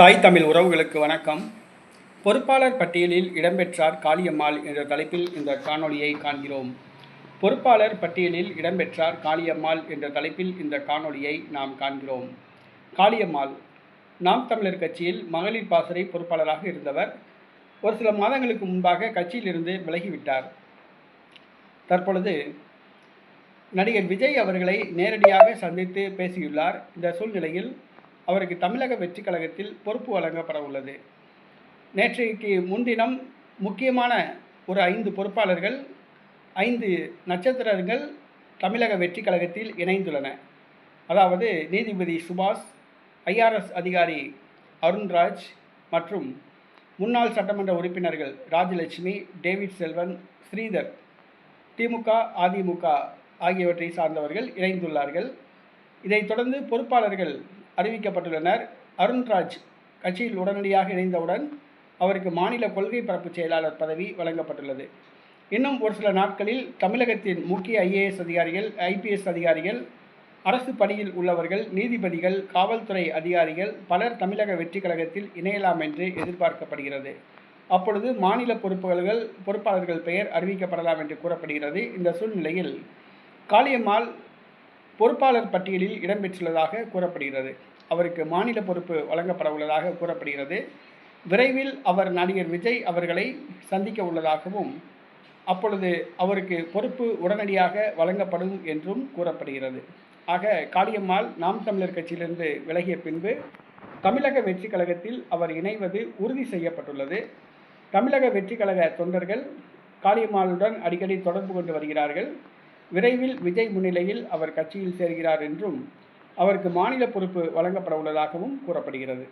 தாய் தமிழ் உறவுகளுக்கு வணக்கம். பொறுப்பாளர் பட்டியலில் இடம்பெற்றார் காளியம்மாள் என்ற தலைப்பில் இந்த காணொளியை காண்கிறோம். பொறுப்பாளர் பட்டியலில் இடம்பெற்றார் காளியம்மாள் என்ற தலைப்பில் இந்த காணொளியை நாம் காண்கிறோம். காளியம்மாள் நாம் தமிழர் கட்சியில் மகளிர் பாசறை பொறுப்பாளராக இருந்தவர் ஒரு சில மாதங்களுக்கு முன்பாக கட்சியிலிருந்து விலகிவிட்டார். தற்பொழுது நடிகர் விஜய் அவர்களை நேரடியாக சந்தித்து பேசியுள்ளார். இந்த சூழ்நிலையில் அவருக்கு தமிழக வெற்றி கழகத்தில் பொறுப்பு வழங்கப்பட உள்ளது. நேற்றைக்கு முன்தினம் முக்கியமான ஒரு ஐந்து பொறுப்பாளர்கள் ஐந்து நட்சத்திரங்கள் தமிழக வெற்றி கழகத்தில் இணைந்துள்ளன. அதாவது நீதிபதி சுபாஷ் ஐஆர்எஸ் அதிகாரி அருண்ராஜ் மற்றும் முன்னாள் சட்டமன்ற உறுப்பினர்கள் ராஜலட்சுமி டேவிட் செல்வன் ஸ்ரீதர் திமுக அதிமுக ஆகியவற்றை சார்ந்தவர்கள் இணைந்துள்ளார்கள். இதைத் தொடர்ந்து பொறுப்பாளர்கள் அறிவிக்கப்பட்டுள்ளனர். அருண்ராஜ் கட்சியில் உடனடியாக இணைந்தவுடன் அவருக்கு மாநில கொள்கை பரப்பு செயலாளர் பதவி வழங்கப்பட்டுள்ளது. இன்னும் ஒரு சில நாட்களில் தமிழகத்தின் முக்கிய ஐஏஎஸ் அதிகாரிகள் ஐபிஎஸ் அதிகாரிகள் அரசு பணியில் உள்ளவர்கள் நீதிபதிகள் காவல்துறை அதிகாரிகள் பலர் தமிழக வெற்றி கழகத்தில் இணையலாம் என்று எதிர்பார்க்கப்படுகிறது. அப்பொழுது மாநில பொறுப்புகள் பொறுப்பாளர்கள் பெயர் அறிவிக்கப்படலாம் என்று கூறப்படுகிறது. இந்த சூழ்நிலையில் காளியம்மாள் பொறுப்பாளர் பட்டியலில் இடம்பெற்றுள்ளதாக கூறப்படுகிறது. அவருக்கு மாநில பொறுப்பு வழங்கப்பட உள்ளதாக கூறப்படுகிறது. விரைவில் அவர் நடிகர் விஜய் அவர்களை சந்திக்க உள்ளதாகவும் அப்பொழுது அவருக்கு பொறுப்பு உடனடியாக வழங்கப்படும் என்றும் கூறப்படுகிறது. ஆக காளியம்மாள் நாம் தமிழர் கட்சியிலிருந்து விலகிய பின்பு தமிழக வெற்றி கழகத்தில் அவர் இணைவது உறுதி செய்யப்பட்டுள்ளது. தமிழக வெற்றி கழக தொண்டர்கள் காளியம்மாளுடன் அடிக்கடி தொடர்பு கொண்டு வருகிறார்கள். விரைவில் விஜய் முன்னிலையில் அவர் கட்சியில் சேர்கிறார் என்றும் அவருக்கு மாநில பொறுப்பு வழங்கப்பட உள்ளதாகவும் கூறப்படுகிறது.